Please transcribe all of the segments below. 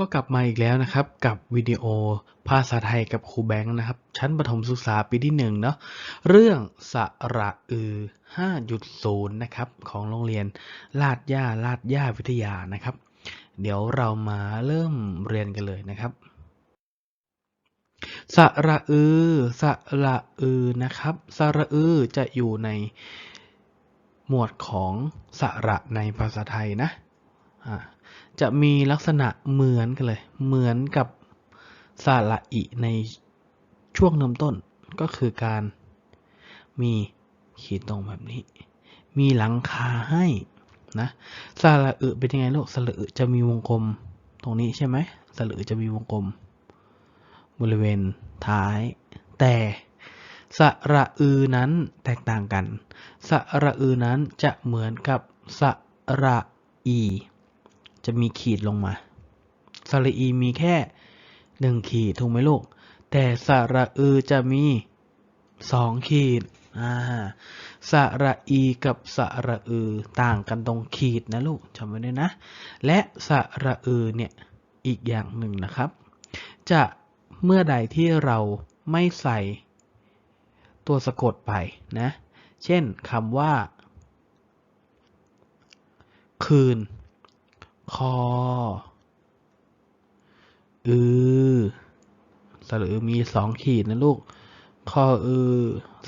ก็กลับมาอีกแล้วนะครับกับวิดีโอภาษาไทยกับครูแบงค์นะครับ ชั้นประถมศึกษาปีที่หนึ่งเนาะเรื่องสระอือ 5.0 นะครับ ของโรงเรียนลาดย่าลาดย่าวิทยานะครับ เดี๋ยวเรามาเริ่มเรียนกันเลยนะครับสระอือสระอือนะครับสระอือจะอยู่ในหมวดของสระในภาษาไทยนะอ่า จะมีลักษณะเหมือนกันเลย เหมือนกับสระอิในช่วงเริ่มต้นก็คือการมีขีดตรงแบบนี้ มีหลังคาให้นะสระอึเป็นยังไงลูกสระอึจะมีวงกลมตรงนี้ใช่ไหมสระอึจะมีวงกลม บริเวณท้าย แต่สระอือนั้นแตกต่างกัน สระอือนั้นจะเหมือนกับสระอี จะมีขีดลงมาสระอีมีแค่หนึ่งขีดถูกไหมลูก แต่สระอือจะมีสองขีดอ่าสระอีกับสระอือต่างกันตรงขีดนะลูกจำไว้ด้วยนะ และสระอือเนี่ยอีกอย่างหนึ่งนะครับ จะเมื่อใดที่เราไม่ใส่ตัวสะกดไปนะ เช่นคำว่า คืน คอ อือสระอือมีสองขีดนะลูก คออือ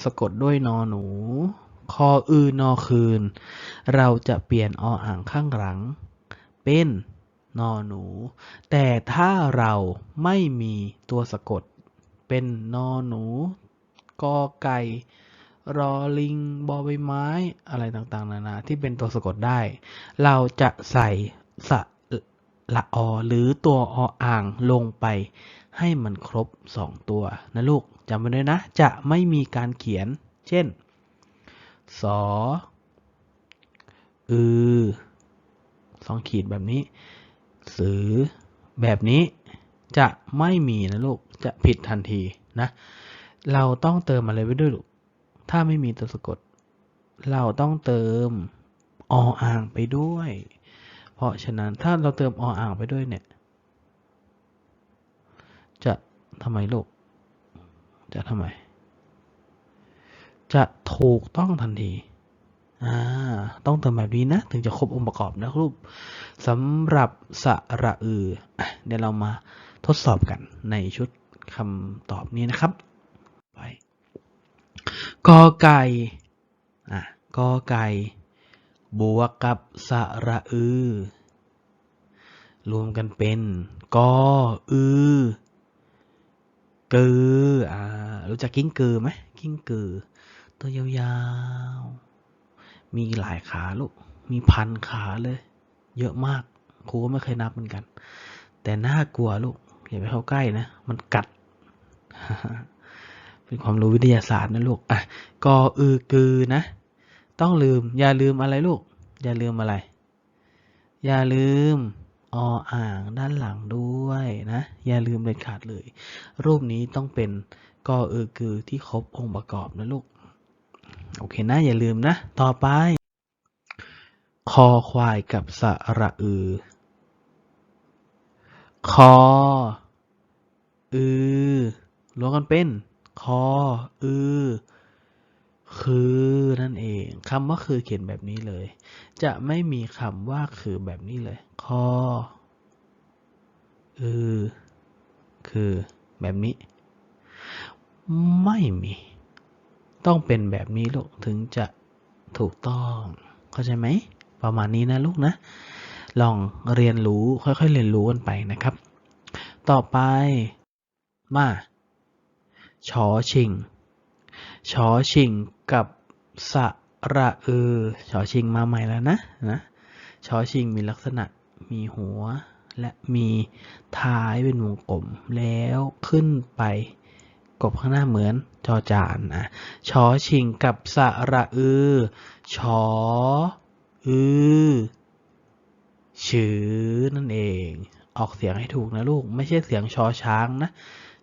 สะกดด้วยนอหนู คออือนอคืน เราจะเปลี่ยนออ่างข้างหลัง เป็นนอหนู แต่ถ้าเราไม่มีตัวสะกด เป็นนอหนู กอไก่ รอลิง บอใบไม้ อะไรต่างๆ นานา ที่เป็นตัวสะกดได้ เราจะใส่ สะละอหรือตัวออ่างลงไป ให้มันครบสองตัวนะลูกจำไว้ด้วยนะ จะไม่มีการเขียน เช่น สอ อือสองขีดแบบนี้ สือ แบบนี้จะไม่มีนะลูก จะผิดทันทีนะ เราต้องเติมอะไรไว้ด้วยลูก ถ้าไม่มีตัวสะกด เราต้องเติมออ่างไปด้วย ราะฉะนั้นถ้าเราเติมออ่างไปด้วยเนี่ย จะทำไมลูก จะทำไม จะถูกต้องทันทีอ่าต้องเติมแบบนี้นะ ถึงจะครบองค์ประกอบนะครับสำหรับสระอืออะเดี๋ยวเรามาทดสอบกันในชุดคำตอบนี้นะครับไปกอไก่อะกอไก่ บวกกับสระอือ รวมกันเป็นกออือเกืออ่ารู้จักกิ้งกือไหมกิ้งกือ ตัวยาวๆ มีหลายขาลูก มีพันขาเลย เยอะมาก ครูก็ไม่เคยนับเหมือนกัน แต่น่ากลัวลูก อย่าไปเข้าใกล้นะ มันกัด เป็นความรู้วิทยาศาสตร์นะลูก อะกออือกือนะ ต้องลืม อย่าลืมอะไรลูก อย่าลืมอะไร อย่าลืมออ่างด้านหลังด้วยนะ อย่าลืมเด็ดขาดเลย รูปนี้ต้องเป็นกอเออกือที่ครบองค์ประกอบนะลูก โอเคนะ อย่าลืมนะ ต่อไป คอควายกับสระอือ คอ อือรวมกันเป็น คอ อือ คือนั่นเองคำว่าคือเขียนแบบนี้เลย จะไม่มีคำว่าคือแบบนี้เลยคออือคือแบบนี้ ไม่มี ต้องเป็นแบบนี้ลูกถึงจะถูกต้องเข้าใจไหมประมาณนี้นะลูกนะ ลองเรียนรู้ค่อยๆเรียนรู้กันไปนะครับ ต่อไปมาชอชิง ชอชิงกับสระเออชอชิงมาใหม่แล้วนะนะชอชิงมีลักษณะมีหัว และมีท้ายเป็นวงกลมแล้วขึ้นไปกบข้างหน้าเหมือนจอจานอะชอชิงกับสระเออชออือชื่อนั่นเอง ออกเสียงให้ถูกนะลูก ไม่ใช่เสียงชอช้างนะ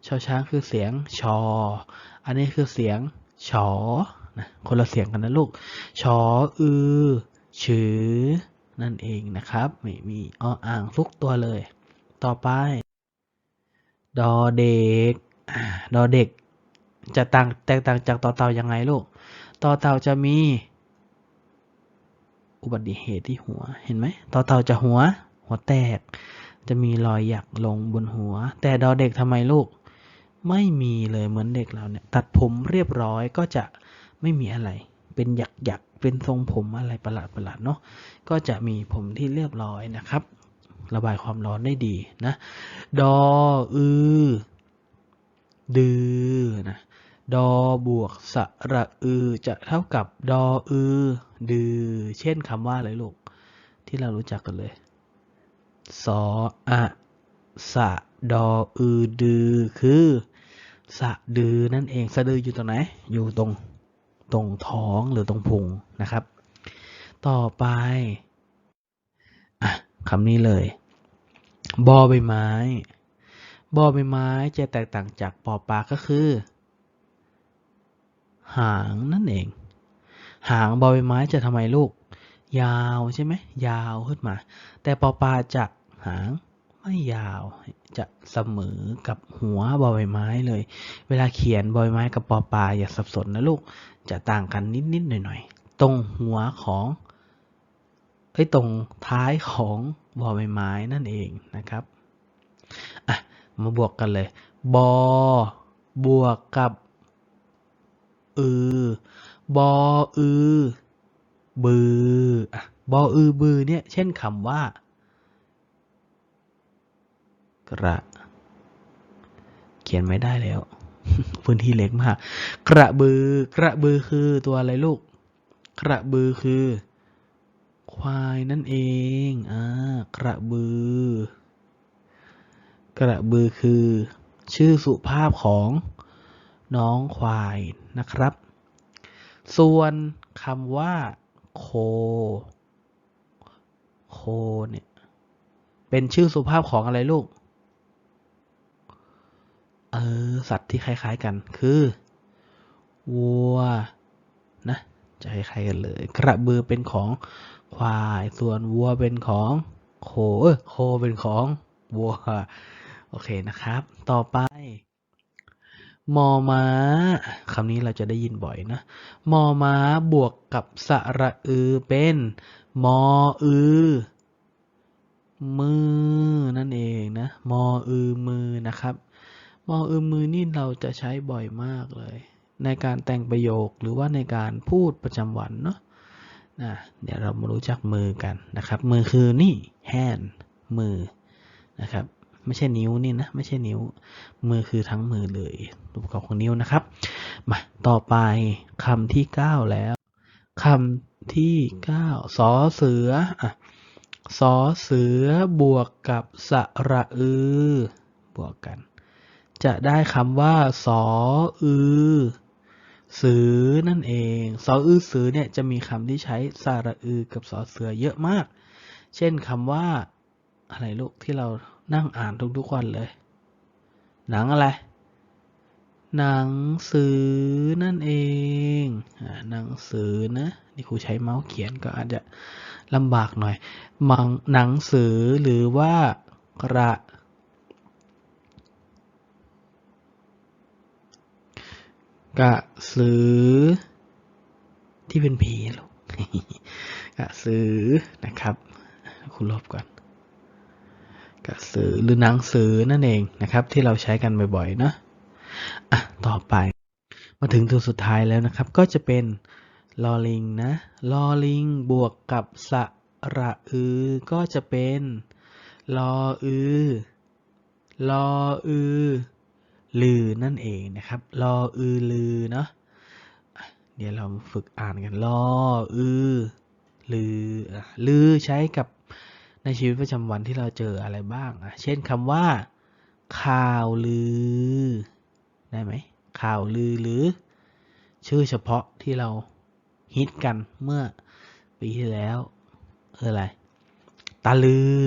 ชอช้างคือเสียงชอ อันนี้คือเสียง ชอนะคนละเสียงกันนะลูก ชออือชือนั่นเองนะครับ ไม่มีออ่างทุกตัวเลย ต่อไป ดอเด็กดอเด็ก จะต่างแตกต่างจากต่อเต่ายังไงลูก ต่อเต่าจะมี อุบัติเหตุที่หัว เห็นไหม ต่อเต่าจะหัว หัวแตก จะมีรอยหยักลงบนหัว แต่ดอเด็กทำไมลูก ไม่มีเลยเหมือนเด็กเราเนี่ย ตัดผมเรียบร้อยก็จะไม่มีอะไร เป็นหยักหยักเป็นทรงผมอะไรประหลาดประหลาดเนาะก็จะมีผมที่เรียบร้อยนะครับ ระบายความร้อนได้ดีนะดออือดือนะดอบวกสระอือจะเท่ากับดออือดือเช่นคำว่าอะไรลูกที่เรารู้จักกันเลยสออะสะ ดออือดือ คือสะดือนั่นเอง สะดืออยู่ตรงไหน อยู่ตรงตรงท้องหรือตรงพุงนะครับ ต่อไปอะคำนี้เลย บอใบไม้ บอใบไม้จะแตกต่างจากปอปลาก็คือ หางนั่นเอง หางบอใบไม้จะทำไมลูก ยาวใช่ไหม ยาวขึ้นมา แต่ปอปลาจะหาง ไม่ยาวจะเสมอกับหัวบอใบไม้เลย เวลาเขียนบอใบไม้กับปอปลาอย่าสับสนนะลูก จะต่างกันนิดๆหน่อยๆ ตรงหัวของไอ้ตรงท้ายของบอใบไม้นั่นเองนะครับ อะ มาบวกกันเลย บอบวกกับอือบออือบืออะบออือบือเนี่ย เช่นคำว่า กระ เขียนไม่ได้แล้ว พื้นที่เล็กมาก กระบือ กระบือคือตัวอะไรลูก กระบือคือ ควายนั่นเอง อ่า กระบือ กระบือคือ ชื่อสุภาพของน้องควายนะครับ ส่วนคำว่า โค โคเนี่ย เป็นชื่อสุภาพของอะไรลูก เออสัตว์ที่คล้ายๆกันคือวัวนะจะคล้ายๆกันเลย กระบือเป็นของควายส่วนวัวเป็นของโคเออโคเป็นของวัวโอเคนะครับ ต่อไปมอม้าคำนี้เราจะได้ยินบ่อยนะมอม้าบวกกับสระอือเป็นมออือมือนั่นเองนะมออือมือนะครับ มออือมือนี่เราจะใช้บ่อยมากเลย ในการแต่งประโยคหรือว่าในการพูดประจำวันเนาะนะเดี๋ยวเรามารู้จักมือกันนะครับ มือคือนี่ hand มือนะครับไม่ใช่นิ้วนี่นะไม่ใช่นิ้ว มือคือทั้งมือเลยรูปประกอบของนิ้วนะครับมาต่อไปคำที่ 9 แล้วคำที่ 9สอเสืออะสอเสือบวกกับสระอือบวกกัน จะได้คำว่าสออือสือนั่นเอง สออือสือเนี่ยจะมีคำที่ใช้สระอือกับสอเสือเยอะมาก เช่นคำว่า อะไรลูกที่เรานั่งอ่านทุกๆวันเลย หนังอะไร หนังสือนั่นเองอหนังสือนะ นี่ครูใช้เมาส์เขียนก็อาจจะลำบากหน่อยมังหนังสือหรือว่ากระ กระสือ ที่เป็นผีลูกกระสือนะครับ คุณลบก่อนกระสือหรือหนังสือนั่นเองนะครับ ที่เราใช้กันบ่อยๆเนอะอะต่อไป มาถึงตัวสุดท้ายแล้วนะครับ ก็จะเป็นลอลิงนะลอลิงบวกกับสระอือ ก็จะเป็นลออือลออือ ลือนั่นเองนะครับลออือลือเนาะเดี๋ยวเราฝึกอ่านกันลออือลือลือใช้กับในชีวิตประจำวันที่เราเจออะไรบ้างอะเช่นคำว่า ข่าวลือ ได้ไหมข่าวลือหรือ ชื่อเฉพาะที่เราฮิตกันเมื่อปีที่แล้วเอออะไรตาลือ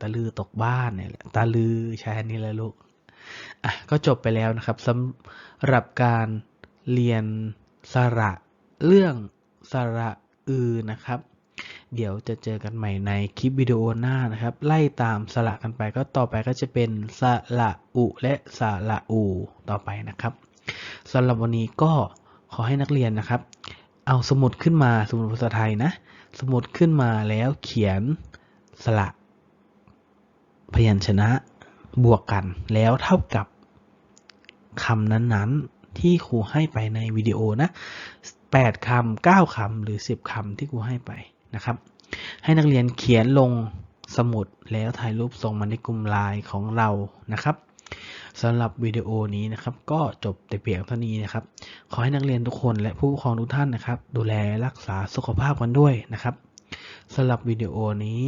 ตาลือตกบ้านเนี่ยแหละตาลือใช้อันนี้แหละลูก อะก็จบไปแล้วนะครับสำหรับการเรียนสระเรื่องสระอือนะครับ เดี๋ยวจะเจอกันใหม่ในคลิปวิดีโอหน้านะครับ ไล่ตามสระกันไปก็ต่อไปก็จะเป็นสระอุและสระอูต่อไปนะครับสำหรับวันนี้ก็ขอให้นักเรียนนะครับ เอาสมุดขึ้นมาสมุดภาษาไทยนะ สมุดขึ้นมาแล้วเขียนสระพยัญชนะบวกกันแล้วเท่ากับ คำนั้นๆ ที่ครูให้ไปในวิดีโอนะ8คำ9คำหรือ 10คำที่ครูให้ไปนะครับ ให้นักเรียนเขียนลงสมุดแล้วถ่ายรูปส่งมาในกลุ่มไลน์ของเรานะครับสำหรับวิดีโอนี้นะครับ ก็จบแต่เพียงเท่านี้นะครับ ขอให้นักเรียนทุกคนและผู้ปกครองทุกท่านนะครับ ดูแลรักษาสุขภาพกันด้วยนะครับสำหรับวิดีโอนี้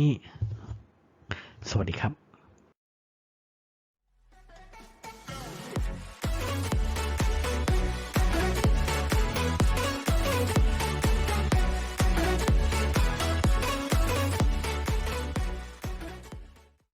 สวัสดีครับ